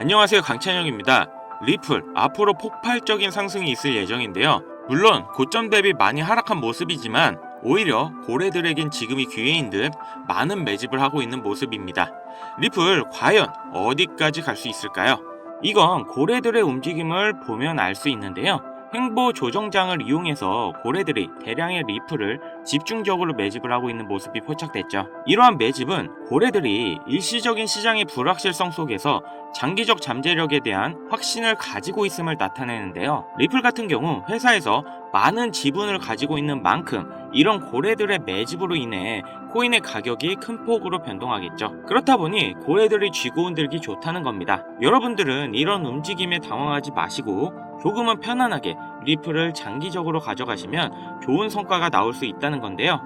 안녕하세요 강찬영입니다. 리플 앞으로 폭발적인 상승이 있을 예정인데요. 물론 고점 대비 많이 하락한 모습이지만 오히려 고래들에겐 지금이 기회인 듯 많은 매집을 하고 있는 모습입니다. 리플 과연 어디까지 갈 수 있을까요? 이건 고래들의 움직임을 보면 알 수 있는데요. 횡보 조정장을 이용해서 고래들이 대량의 리플을 집중적으로 매집을 하고 있는 모습이 포착됐죠. 이러한 매집은 고래들이 일시적인 시장의 불확실성 속에서 장기적 잠재력에 대한 확신을 가지고 있음을 나타내는데요. 리플 같은 경우 회사에서 많은 지분을 가지고 있는 만큼 이런 고래들의 매집으로 인해 코인의 가격이 큰 폭으로 변동하겠죠. 그렇다 보니 고래들이 쥐고 흔들기 좋다는 겁니다. 여러분들은 이런 움직임에 당황하지 마시고 조금은 편안하게 리플을 장기적으로 가져가시면 좋은 성과가 나올 수 있다는 건데요.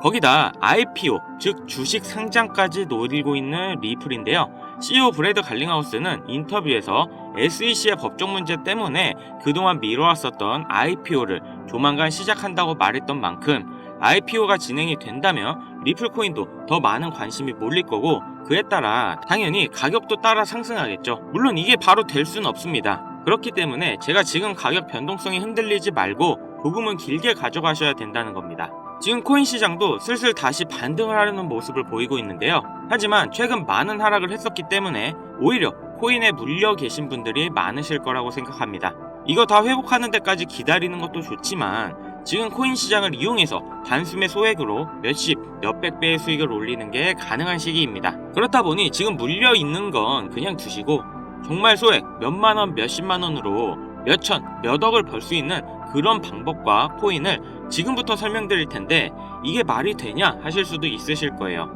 거기다 IPO, 즉 주식 상장까지 노리고 있는 리플인데요. CEO 브래드 갈링하우스는 인터뷰에서 SEC의 법적 문제 때문에 그동안 미뤄왔었던 IPO를 조만간 시작한다고 말했던 만큼 IPO가 진행이 된다면 리플 코인도 더 많은 관심이 몰릴 거고 그에 따라 당연히 가격도 따라 상승하겠죠. 물론 이게 바로 될 수는 없습니다. 그렇기 때문에 제가 지금 가격 변동성이 흔들리지 말고 조금은 길게 가져가셔야 된다는 겁니다. 지금 코인 시장도 슬슬 다시 반등을 하려는 모습을 보이고 있는데요. 하지만 최근 많은 하락을 했었기 때문에 오히려 코인에 물려 계신 분들이 많으실 거라고 생각합니다. 이거 다 회복하는 데까지 기다리는 것도 좋지만 지금 코인 시장을 이용해서 단숨에 소액으로 몇십, 몇백 배의 수익을 올리는 게 가능한 시기입니다. 그렇다 보니 지금 물려 있는 건 그냥 두시고 정말 소액 몇만 원, 몇십만 원으로 몇천, 몇억을 벌 수 있는 그런 방법과 코인을 지금부터 설명드릴 텐데 이게 말이 되냐 하실 수도 있으실 거예요.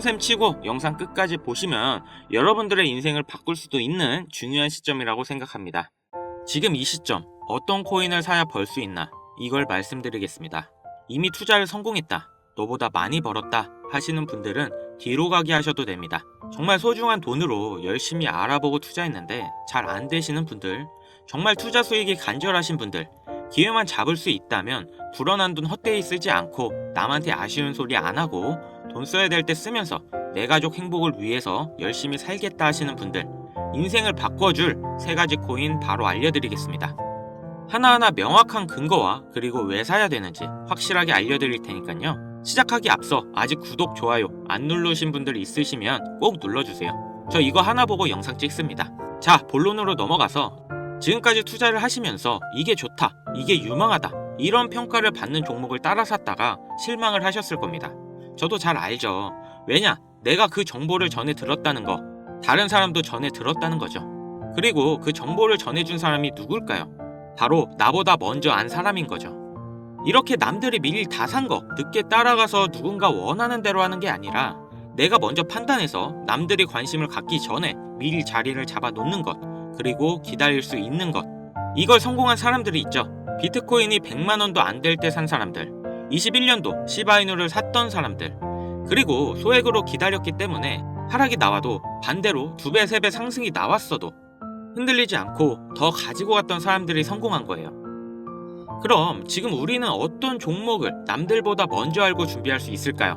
셈 치고 영상 끝까지 보시면 여러분들의 인생을 바꿀 수도 있는 중요한 시점이라고 생각합니다. 지금 이 시점 어떤 코인을 사야 벌 수 있나 이걸 말씀드리겠습니다. 이미 투자를 성공했다. 너보다 많이 벌었다 하시는 분들은 뒤로 가기 하셔도 됩니다. 정말 소중한 돈으로 열심히 알아보고 투자했는데 잘 안 되시는 분들, 정말 투자 수익이 간절하신 분들, 기회만 잡을 수 있다면 불어난 돈 헛되이 쓰지 않고 남한테 아쉬운 소리 안 하고 돈 써야 될 때 쓰면서 내 가족 행복을 위해서 열심히 살겠다 하시는 분들, 인생을 바꿔줄 세 가지 코인 바로 알려드리겠습니다. 하나하나 명확한 근거와 그리고 왜 사야 되는지 확실하게 알려드릴 테니까요. 시작하기 앞서 아직 구독, 좋아요 안 누르신 분들 있으시면 꼭 눌러주세요. 저 이거 하나 보고 영상 찍습니다. 자, 본론으로 넘어가서 지금까지 투자를 하시면서 이게 좋다, 이게 유망하다 이런 평가를 받는 종목을 따라 샀다가 실망을 하셨을 겁니다. 저도 잘 알죠. 왜냐? 내가 그 정보를 전해 들었다는 거, 다른 사람도 전해 들었다는 거죠. 그리고 그 정보를 전해준 사람이 누굴까요? 바로 나보다 먼저 안 사람인 거죠. 이렇게 남들이 미리 다 산 거 늦게 따라가서 누군가 원하는 대로 하는 게 아니라 내가 먼저 판단해서 남들이 관심을 갖기 전에 미리 자리를 잡아 놓는 것 그리고 기다릴 수 있는 것 이걸 성공한 사람들이 있죠. 비트코인이 100만 원도 안 될 때 산 사람들 21년도 시바이누를 샀던 사람들 그리고 소액으로 기다렸기 때문에 하락이 나와도 반대로 두 배, 세배 상승이 나왔어도 흔들리지 않고 더 가지고 갔던 사람들이 성공한 거예요. 그럼 지금 우리는 어떤 종목을 남들보다 먼저 알고 준비할 수 있을까요?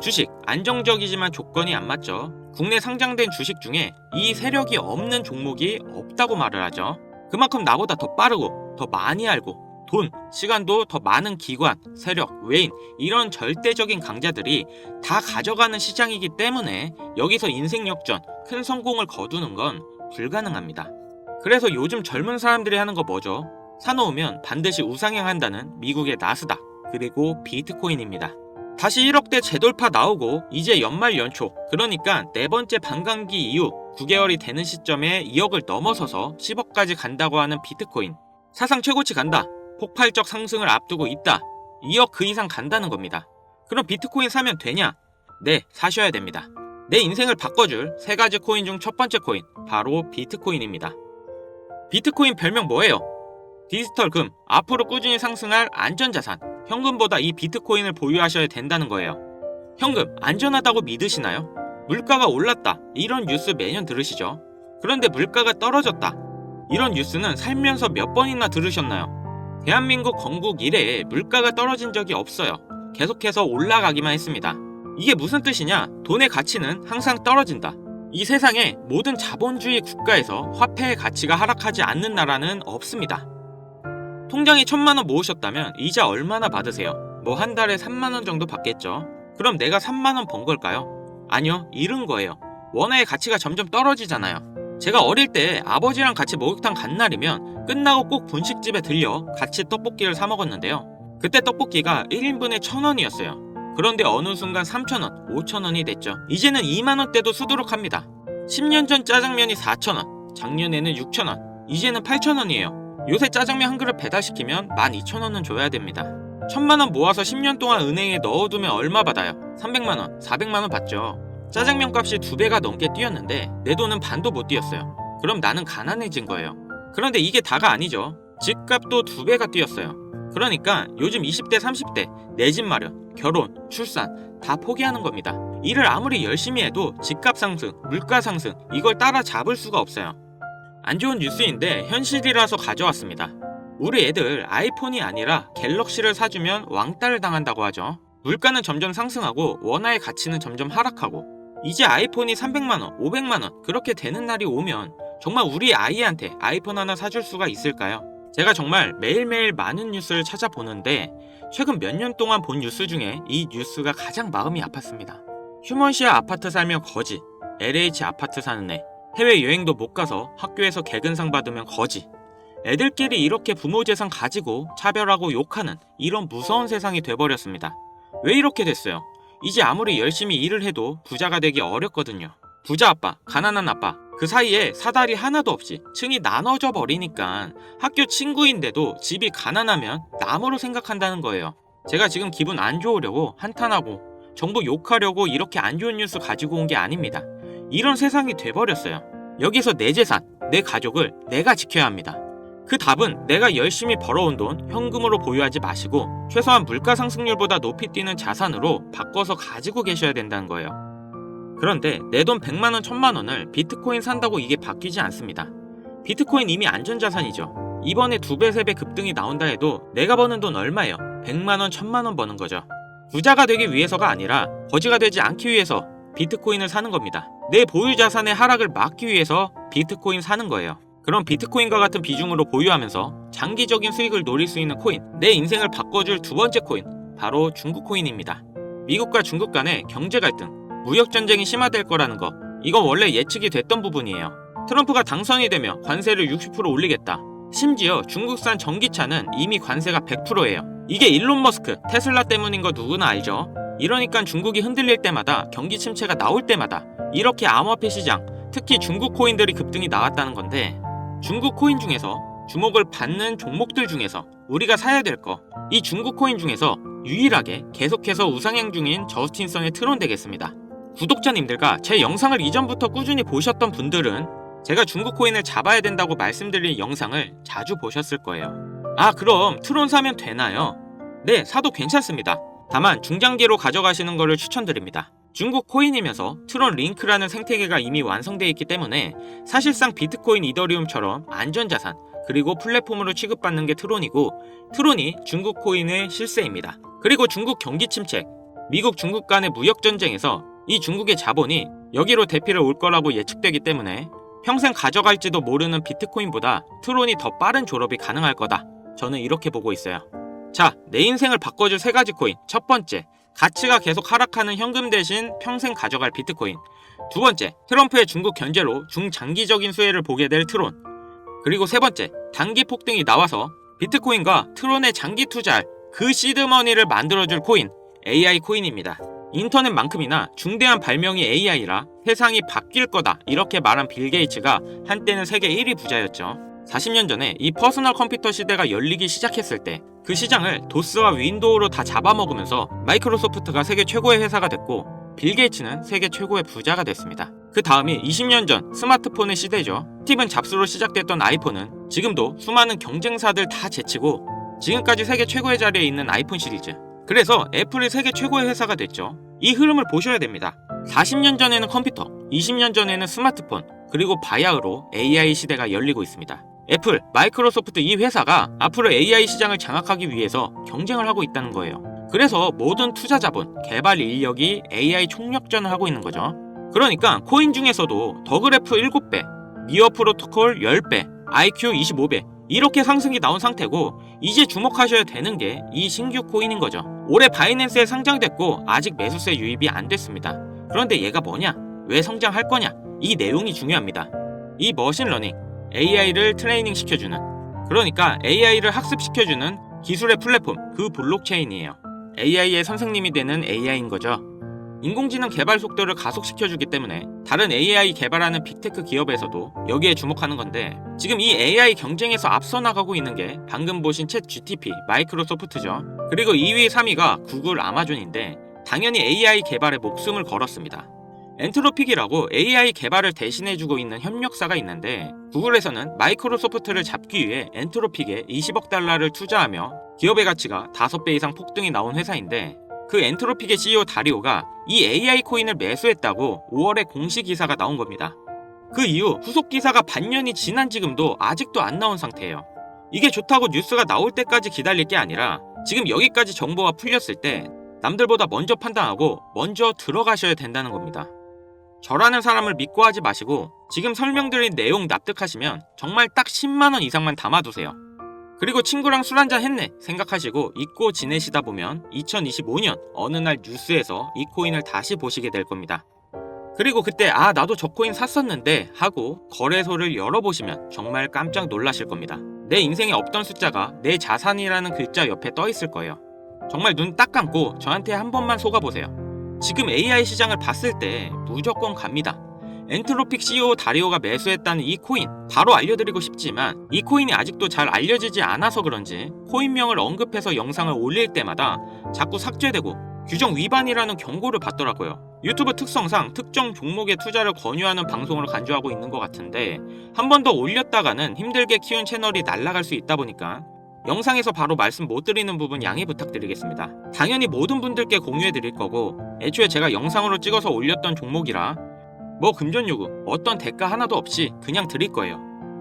주식, 안정적이지만 조건이 안 맞죠. 국내 상장된 주식 중에 이 세력이 없는 종목이 없다고 말을 하죠. 그만큼 나보다 더 빠르고 더 많이 알고 돈, 시간도 더 많은 기관, 세력, 외인 이런 절대적인 강자들이 다 가져가는 시장이기 때문에 여기서 인생 역전, 큰 성공을 거두는 건 불가능합니다. 그래서 요즘 젊은 사람들이 하는 거 뭐죠? 사놓으면 반드시 우상향한다는 미국의 나스닥 그리고 비트코인입니다. 다시 1억대 재돌파 나오고 이제 연말 연초 그러니까 네 번째 반감기 이후 9개월이 되는 시점에 2억을 넘어서서 10억까지 간다고 하는 비트코인 사상 최고치 간다 폭발적 상승을 앞두고 있다 2억 그 이상 간다는 겁니다. 그럼 비트코인 사면 되냐? 네 사셔야 됩니다. 내 인생을 바꿔줄 세 가지 코인 중 첫 번째 코인 바로 비트코인입니다. 비트코인 별명 뭐예요? 디지털 금 앞으로 꾸준히 상승할 안전자산 현금보다 이 비트코인을 보유하셔야 된다는 거예요. 현금 안전하다고 믿으시나요? 물가가 올랐다 이런 뉴스 매년 들으시죠? 그런데 물가가 떨어졌다 이런 뉴스는 살면서 몇 번이나 들으셨나요? 대한민국 건국 이래에 물가가 떨어진 적이 없어요. 계속해서 올라가기만 했습니다. 이게 무슨 뜻이냐? 돈의 가치는 항상 떨어진다. 이 세상에 모든 자본주의 국가에서 화폐의 가치가 하락하지 않는 나라는 없습니다. 통장에 천만 원 모으셨다면 이자 얼마나 받으세요? 뭐 한 달에 3만 원 정도 받겠죠. 그럼 내가 3만 원 번 걸까요? 아니요, 잃은 거예요. 원화의 가치가 점점 떨어지잖아요. 제가 어릴 때 아버지랑 같이 목욕탕 간 날이면 끝나고 꼭 분식집에 들려 같이 떡볶이를 사 먹었는데요. 그때 떡볶이가 1인분에 1,000원이었어요. 그런데 어느 순간 3,000원, 5,000원이 됐죠. 이제는 2만원대도 수두룩합니다. 10년 전 짜장면이 4,000원, 작년에는 6,000원, 이제는 8,000원이에요. 요새 짜장면 한 그릇 배달시키면 12,000원은 줘야 됩니다. 1,000만원 모아서 10년 동안 은행에 넣어두면 얼마 받아요? 300만원, 400만원 받죠. 짜장면 값이 두 배가 넘게 뛰었는데 내 돈은 반도 못 뛰었어요. 그럼 나는 가난해진 거예요. 그런데 이게 다가 아니죠. 집값도 두 배가 뛰었어요. 그러니까 요즘 20대, 30대 내 집 마련, 결혼, 출산 다 포기하는 겁니다. 일을 아무리 열심히 해도 집값 상승, 물가 상승 이걸 따라잡을 수가 없어요. 안 좋은 뉴스인데 현실이라서 가져왔습니다. 우리 애들 아이폰이 아니라 갤럭시를 사주면 왕따를 당한다고 하죠. 물가는 점점 상승하고 원화의 가치는 점점 하락하고 이제 아이폰이 300만원, 500만원 그렇게 되는 날이 오면 정말 우리 아이한테 아이폰 하나 사줄 수가 있을까요? 제가 정말 매일매일 많은 뉴스를 찾아보는데 최근 몇 년 동안 본 뉴스 중에 이 뉴스가 가장 마음이 아팠습니다. 휴먼시아 아파트 살면 거지, LH 아파트 사는 애, 해외 여행도 못 가서 학교에서 개근상 받으면 거지. 애들끼리 이렇게 부모 재산 가지고 차별하고 욕하는 이런 무서운 세상이 돼버렸습니다. 왜 이렇게 됐어요? 이제 아무리 열심히 일을 해도 부자가 되기 어렵거든요. 부자 아빠, 가난한 아빠, 그 사이에 사다리 하나도 없이 층이 나눠져 버리니까 학교 친구인데도 집이 가난하면 남으로 생각한다는 거예요. 제가 지금 기분 안 좋으려고 한탄하고 정부 욕하려고 이렇게 안 좋은 뉴스 가지고 온 게 아닙니다. 이런 세상이 돼버렸어요. 여기서 내 재산, 내 가족을 내가 지켜야 합니다. 그 답은 내가 열심히 벌어온 돈 현금으로 보유하지 마시고 최소한 물가 상승률보다 높이 뛰는 자산으로 바꿔서 가지고 계셔야 된다는 거예요. 그런데 내 돈 100만 원, 1000만 원을 비트코인 산다고 이게 바뀌지 않습니다. 비트코인 이미 안전 자산이죠. 이번에 두 배, 세 배 급등이 나온다 해도 내가 버는 돈 얼마예요? 100만 원, 1000만 원 버는 거죠. 부자가 되기 위해서가 아니라 거지가 되지 않기 위해서 비트코인을 사는 겁니다. 내 보유 자산의 하락을 막기 위해서 비트코인 사는 거예요. 그럼 비트코인과 같은 비중으로 보유하면서 장기적인 수익을 노릴 수 있는 코인, 내 인생을 바꿔줄 두 번째 코인, 바로 중국 코인입니다. 미국과 중국 간의 경제 갈등, 무역 전쟁이 심화될 거라는 거, 이건 원래 예측이 됐던 부분이에요. 트럼프가 당선이 되며 관세를 60% 올리겠다. 심지어 중국산 전기차는 이미 관세가 100%예요. 이게 일론 머스크, 테슬라 때문인 거 누구나 알죠? 이러니까 중국이 흔들릴 때마다 경기 침체가 나올 때마다 이렇게 암호화폐 시장, 특히 중국 코인들이 급등이 나왔다는 건데 중국 코인 중에서 주목을 받는 종목들 중에서 우리가 사야 될 거, 이 중국 코인 중에서 유일하게 계속해서 우상향 중인 저스틴선의 트론 되겠습니다. 구독자님들과 제 영상을 이전부터 꾸준히 보셨던 분들은 제가 중국 코인을 잡아야 된다고 말씀드린 영상을 자주 보셨을 거예요. 아, 그럼 트론 사면 되나요? 네, 사도 괜찮습니다. 다만 중장기로 가져가시는 것을 추천드립니다. 중국 코인이면서 트론 링크라는 생태계가 이미 완성되어 있기 때문에 사실상 비트코인 이더리움처럼 안전자산 그리고 플랫폼으로 취급받는 게 트론이고 트론이 중국 코인의 실세입니다. 그리고 중국 경기 침체, 미국 중국 간의 무역 전쟁에서 이 중국의 자본이 여기로 대피를 올 거라고 예측되기 때문에 평생 가져갈지도 모르는 비트코인보다 트론이 더 빠른 졸업이 가능할 거다. 저는 이렇게 보고 있어요. 자, 내 인생을 바꿔줄 세 가지 코인. 첫 번째, 가치가 계속 하락하는 현금 대신 평생 가져갈 비트코인. 두 번째, 트럼프의 중국 견제로 중장기적인 수혜를 보게 될 트론. 그리고 세 번째, 단기 폭등이 나와서 비트코인과 트론의 장기 투자할 그 시드머니를 만들어줄 코인, AI 코인입니다. 인터넷만큼이나 중대한 발명이 AI라 세상이 바뀔 거다 이렇게 말한 빌 게이츠가 한때는 세계 1위 부자였죠. 40년 전에 이 퍼스널 컴퓨터 시대가 열리기 시작했을 때 그 시장을 도스와 윈도우로 다 잡아먹으면서 마이크로소프트가 세계 최고의 회사가 됐고 빌 게이츠는 세계 최고의 부자가 됐습니다. 그 다음이 20년 전 스마트폰의 시대죠. 스티븐 잡스로 시작됐던 아이폰은 지금도 수많은 경쟁사들 다 제치고 지금까지 세계 최고의 자리에 있는 아이폰 시리즈. 그래서 애플이 세계 최고의 회사가 됐죠. 이 흐름을 보셔야 됩니다. 40년 전에는 컴퓨터, 20년 전에는 스마트폰, 그리고 바야흐로 AI 시대가 열리고 있습니다. 애플, 마이크로소프트 이 회사가 앞으로 AI 시장을 장악하기 위해서 경쟁을 하고 있다는 거예요. 그래서 모든 투자 자본, 개발 인력이 AI 총력전을 하고 있는 거죠. 그러니까 코인 중에서도 더그래프 7배, 미어 프로토콜 10배, IQ 25배 이렇게 상승이 나온 상태고 이제 주목하셔야 되는 게 이 신규 코인인 거죠. 올해 바이낸스에 상장됐고 아직 매수세 유입이 안 됐습니다. 그런데 얘가 뭐냐? 왜 성장할 거냐? 이 내용이 중요합니다. 이 머신러닝, AI를 트레이닝 시켜주는 그러니까 AI를 학습시켜주는 기술의 플랫폼 그 블록체인이에요. AI의 선생님이 되는 AI인 거죠. 인공지능 개발 속도를 가속시켜주기 때문에 다른 AI 개발하는 빅테크 기업에서도 여기에 주목하는 건데 지금 이 AI 경쟁에서 앞서 나가고 있는 게 방금 보신 챗 GTP 마이크로소프트죠. 그리고 2위, 3위가 구글, 아마존인데 당연히 AI 개발에 목숨을 걸었습니다. 엔트로픽이라고 AI 개발을 대신해주고 있는 협력사가 있는데 구글에서는 마이크로소프트를 잡기 위해 엔트로픽에 20억 달러를 투자하며 기업의 가치가 5배 이상 폭등이 나온 회사인데 그 엔트로픽의 CEO 다리오가 이 AI 코인을 매수했다고 5월에 공식 기사가 나온 겁니다. 그 이후 후속 기사가 반년이 지난 지금도 아직도 안 나온 상태예요. 이게 좋다고 뉴스가 나올 때까지 기다릴 게 아니라 지금 여기까지 정보가 풀렸을 때 남들보다 먼저 판단하고 먼저 들어가셔야 된다는 겁니다. 저라는 사람을 믿고 하지 마시고 지금 설명드린 내용 납득하시면 정말 딱 10만원 이상만 담아두세요. 그리고 친구랑 술 한잔 했네 생각하시고 잊고 지내시다 보면 2025년 어느 날 뉴스에서 이 코인을 다시 보시게 될 겁니다. 그리고 그때 아 나도 저 코인 샀었는데 하고 거래소를 열어보시면 정말 깜짝 놀라실 겁니다. 내 인생에 없던 숫자가 내 자산이라는 글자 옆에 떠 있을 거예요. 정말 눈 딱 감고 저한테 한 번만 속아보세요. 지금 AI 시장을 봤을 때 무조건 갑니다. 엔트로픽 CEO 다리오가 매수했다는 이 코인 바로 알려드리고 싶지만 이 코인이 아직도 잘 알려지지 않아서 그런지 코인명을 언급해서 영상을 올릴 때마다 자꾸 삭제되고 규정 위반이라는 경고를 받더라고요. 유튜브 특성상 특정 종목에 투자를 권유하는 방송으로 간주하고 있는 것 같은데 한 번 더 올렸다가는 힘들게 키운 채널이 날아갈 수 있다 보니까 영상에서 바로 말씀 못 드리는 부분 양해 부탁드리겠습니다. 당연히 모든 분들께 공유해 드릴 거고 애초에 제가 영상으로 찍어서 올렸던 종목이라 뭐 금전 요구 어떤 대가 하나도 없이 그냥 드릴 거예요.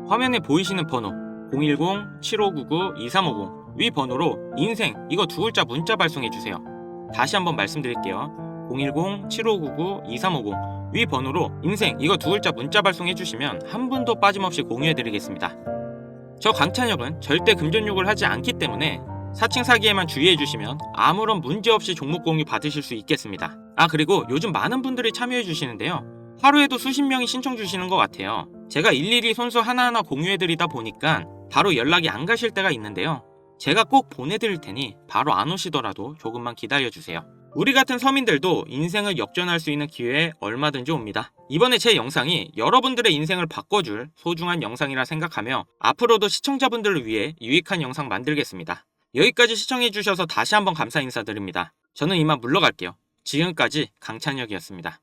화면에 보이시는 번호 010-7599-2350 위 번호로 인생 이거 두 글자 문자 발송해 주세요. 다시 한번 말씀드릴게요. 010-7599-2350 위 번호로 인생 이거 두 글자 문자 발송해 주시면 한 분도 빠짐없이 공유해 드리겠습니다. 저 강찬혁은 절대 금전 욕을 하지 않기 때문에 사칭 사기에만 주의해 주시면 아무런 문제 없이 종목 공유 받으실 수 있겠습니다. 아 그리고 요즘 많은 분들이 참여해 주시는데요. 하루에도 수십 명이 신청 주시는 것 같아요. 제가 일일이 손수 하나하나 공유해 드리다 보니까 바로 연락이 안 가실 때가 있는데요. 제가 꼭 보내드릴 테니 바로 안 오시더라도 조금만 기다려 주세요. 우리 같은 서민들도 인생을 역전할 수 있는 기회에 얼마든지 옵니다. 이번에 제 영상이 여러분들의 인생을 바꿔줄 소중한 영상이라 생각하며 앞으로도 시청자분들을 위해 유익한 영상 만들겠습니다. 여기까지 시청해주셔서 다시 한번 감사 인사드립니다. 저는 이만 물러갈게요. 지금까지 강찬혁이었습니다.